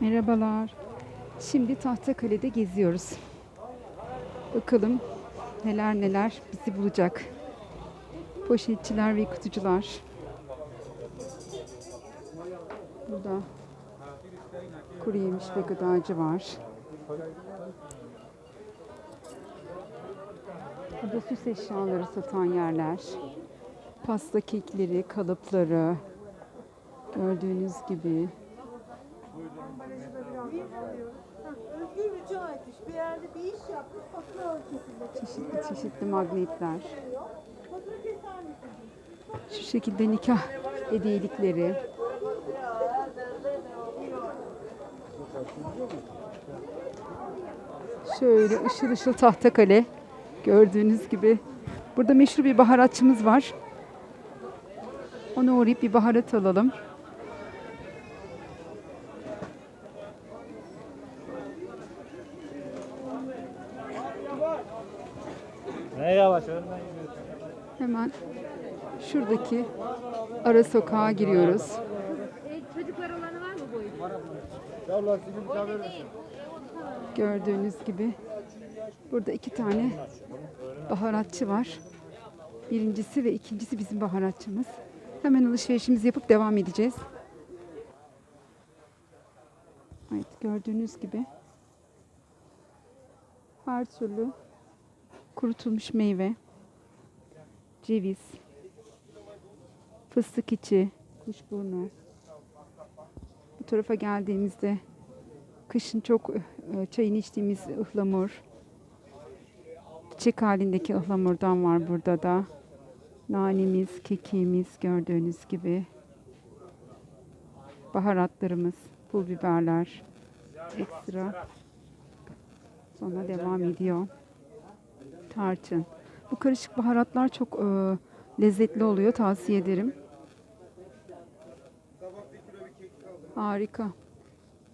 Merhabalar. Şimdi Tahtakale'de geziyoruz. Bakalım neler neler bizi bulacak. Poşetçiler ve kutucular. Burada kuru yemiş ve gıdacı var. Burada süs eşyaları satan yerler. Pasta kekleri, kalıpları. Gördüğünüz gibi Rica etmiş. Bir yerde bir iş yapmış. Fatura şekilde. çeşitli çeşitli magnetler. Şu şekilde nikah hediyelikleri. Şöyle ışıl ışıl tahtakale. Gördüğünüz gibi. Burada meşhur bir baharatçımız var. Ona uğrayıp bir baharat alalım. Hemen şuradaki ara sokağa giriyoruz. Çocuklar olanı var mı boyu? Yavrular sizin bir haber Gördüğünüz gibi burada iki tane baharatçı var. Birincisi ve ikincisi bizim baharatçımız. Hemen alışverişimizi yapıp devam edeceğiz. Evet gördüğünüz gibi her türlü kurutulmuş meyve, ceviz, fıstık içi, kuşburnu. Bu tarafa geldiğimizde kışın çok çayını içtiğimiz ıhlamur. Çiçek halindeki ıhlamurdan var burada da. Nanemiz, kekiğimiz gördüğünüz gibi. Baharatlarımız, pul biberler, ekstra. Sonra devam ediyor. Tarçın. Bu karışık baharatlar çok e, lezzetli oluyor. Tavsiye ederim. Harika.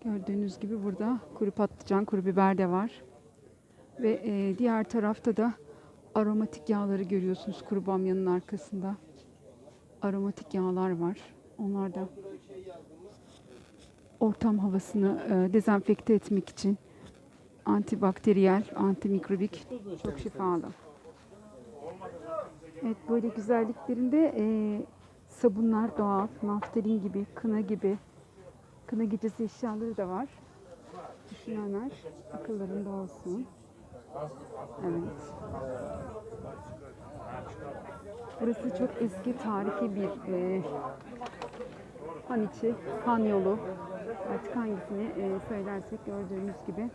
Gördüğünüz gibi burada kuru patlıcan, kuru biber de var. Ve e, diğer tarafta da aromatik yağları görüyorsunuz kuru bamyanın arkasında. Aromatik yağlar var. Onlar da ortam havasını e, dezenfekte etmek için antibakteriyel, antimikrobik çok şifalı. Evet böyle güzelliklerinde e, sabunlar doğal, naftalin gibi, kına gibi, kına gecesi eşyaları da var. Düşünenler akıllarında olsun. Evet. Burası çok eski tarihi bir e, han içi, han yolu. Artık hangisini e, söylersek gördüğünüz gibi.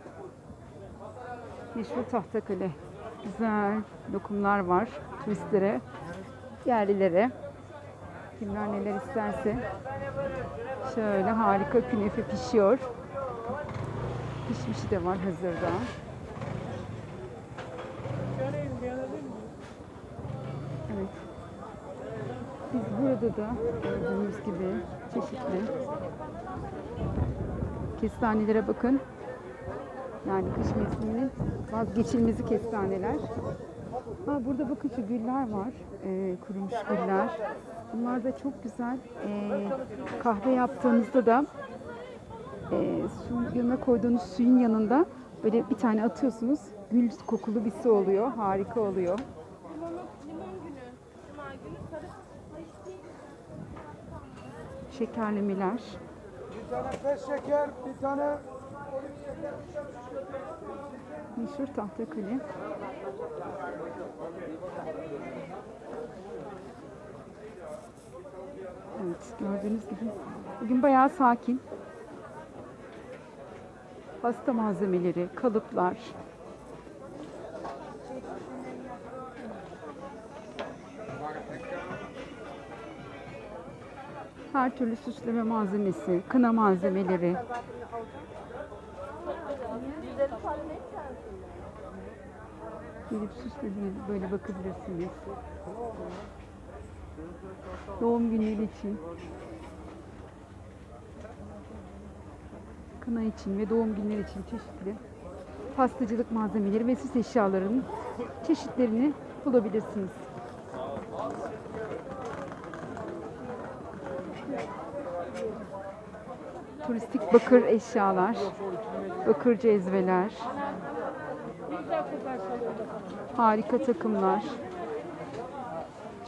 Meşhur Tahtakale. Güzel lokumlar var turistlere, yerlilere. Kimler neler isterse. Şöyle harika künefe pişiyor. Pişmişi de var hazırda. Evet. Biz burada da gördüğünüz gibi çeşitli kestanelere bakın. Yani kış mevsiminin vazgeçilmezi kestaneler. Ha, burada bakın şu güller var. Ee, kurumuş güller. Bunlar da çok güzel. Ee, kahve yaptığınızda da e, suyun yanına koyduğunuz suyun yanında böyle bir tane atıyorsunuz. Gül kokulu bir su oluyor. Harika oluyor. Şekerlemeler. Bir tane pes şeker, bir tane Meşhur Tahtakale. Evet gördüğünüz gibi bugün bayağı sakin. Pasta malzemeleri, kalıplar. Her türlü süsleme malzemesi, kına malzemeleri. Gelip süslediğiniz böyle bakabilirsiniz. Doğum günleri için. Kına için ve doğum günleri için çeşitli pastacılık malzemeleri ve süs eşyalarının çeşitlerini bulabilirsiniz. Turistik bakır eşyalar, bakır cezveler, harika takımlar.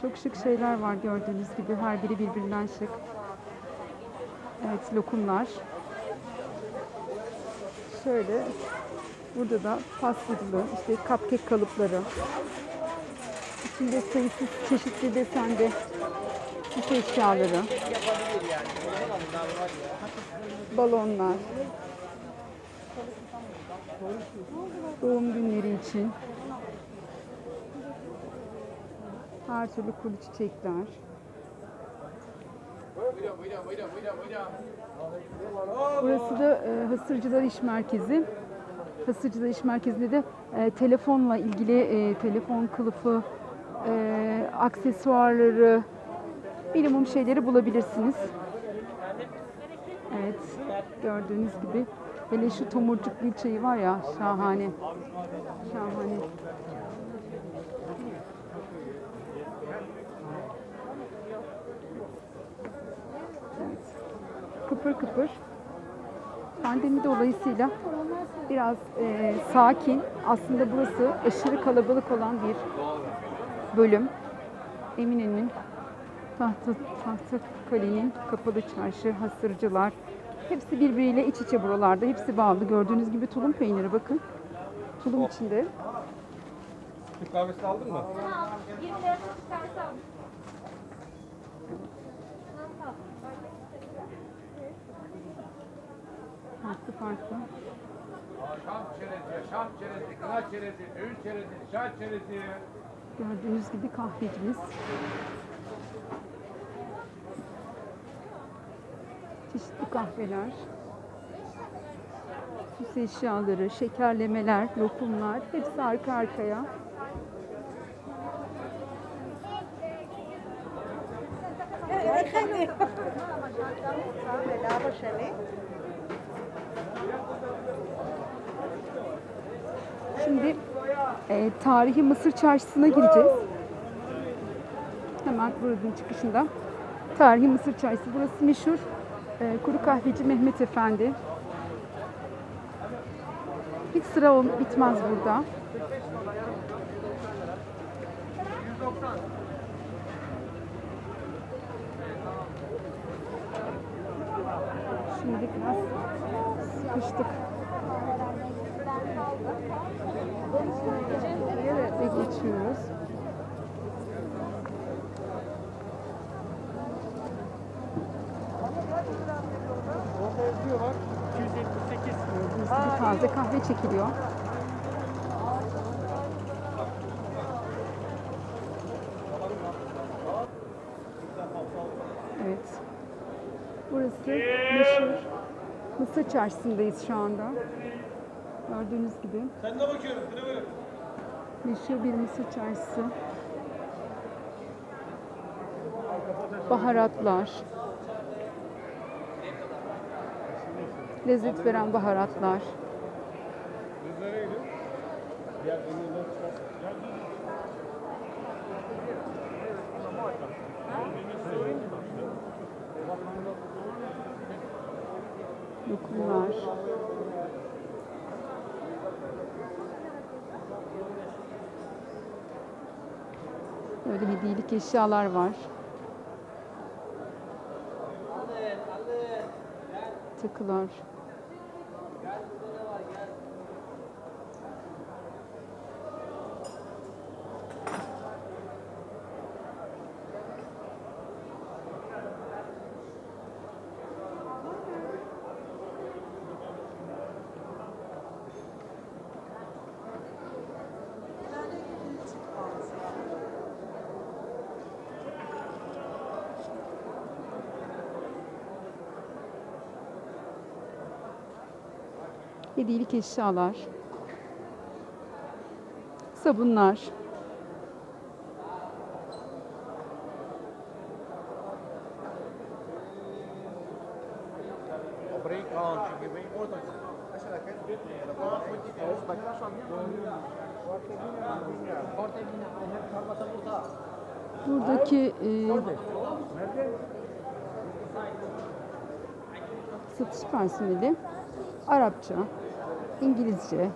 Çok şık şeyler var gördüğünüz gibi. Her biri birbirinden şık. Evet, lokumlar. Şöyle, burada da pastacılı, işte cupcake kalıpları. İçinde sayısız çeşitli desende süs eşyaları. Balonlar. Doğum günleri için. Her türlü kuru çiçekler. Burası da e, Hasırcılar İş Merkezi. Hasırcılar İş Merkezi'nde de e, telefonla ilgili e, telefon kılıfı, e, aksesuarları, minimum şeyleri bulabilirsiniz. Evet, gördüğünüz gibi. Hele şu tomurcuk gül çayı var ya, şahane. Şahane. Evet. Kıpır kıpır. Pandemi dolayısıyla biraz e, sakin. Aslında burası aşırı kalabalık olan bir bölüm. Eminönü'nün Tahta, Tahta Kale'nin kapalı çarşı, hasırcılar. Hepsi birbiriyle iç içe buralarda. Hepsi bağlı. Gördüğünüz gibi tulum peyniri bakın. Tulum içinde. Türk kahvesi aldın mı? 20 lira bir tanesi aldım. Farklı farklı. Şam çerezi, şam çerezi, kına çerezi, düğün çerezi, şah çerezi. Gördüğünüz gibi kahvecimiz. Çeşitli kahveler. Süs eşyaları, şekerlemeler, lokumlar hepsi arka arkaya. Şimdi e, tarihi Mısır Çarşısı'na gireceğiz. Hemen buranın çıkışında. Tarihi Mısır Çarşısı. Burası meşhur e, kuru kahveci Mehmet Efendi. Hiç sıra ol- bitmez burada. Şimdi biraz sıkıştık. Ve geçiyoruz. Gibi taze kahve çekiliyor. Evet. Burası meşhur Mısır Çarşısı'ndayız şu anda. Gördüğünüz gibi. Sen de bakıyorum, ne böyle? Meşhur bir Mısır çarşısı. Baharatlar. Lezzet veren baharatlar. Lokumlar. Böyle hediyelik eşyalar var. Takılar. Hediyelik eşyalar. Sabunlar. Buradaki e, satış personeli Arapça, İngilizce,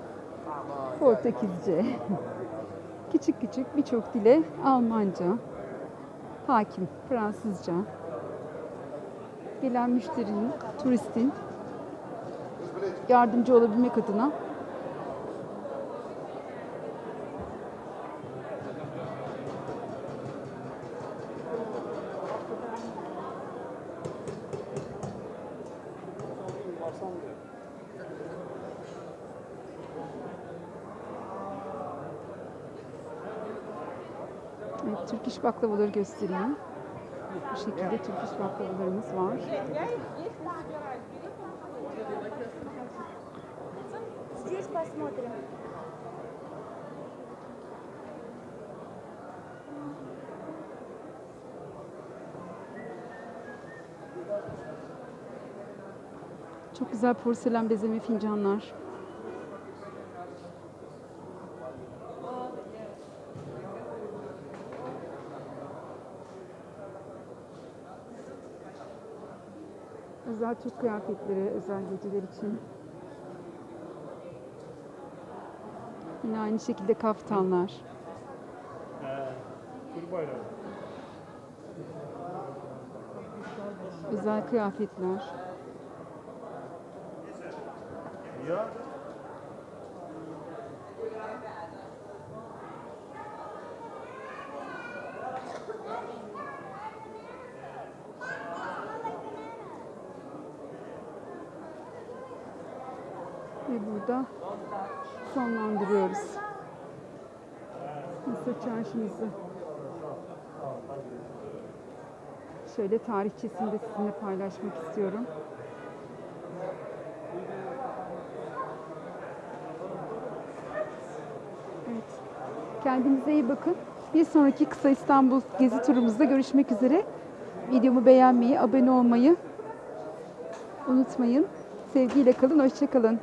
Portekizce, küçük küçük birçok dile Almanca, hakim Fransızca, gelen müşterinin, turistin yardımcı olabilmek adına Türk iş baklavaları göstereyim. Bu şekilde Türk iş baklavalarımız var. Здесь посмотрим. Çok güzel porselen bezeme fincanlar. Özel Türk kıyafetleri, özel geceler için. Yine aynı şekilde kaftanlar. Özel kıyafetler. Ja. Ve burada sonlandırıyoruz. Mısır çarşımızı. Şöyle tarihçesini de sizinle paylaşmak istiyorum. Evet. Kendinize iyi bakın. Bir sonraki kısa İstanbul gezi turumuzda görüşmek üzere. Videomu beğenmeyi, abone olmayı unutmayın. Sevgiyle kalın, hoşça kalın.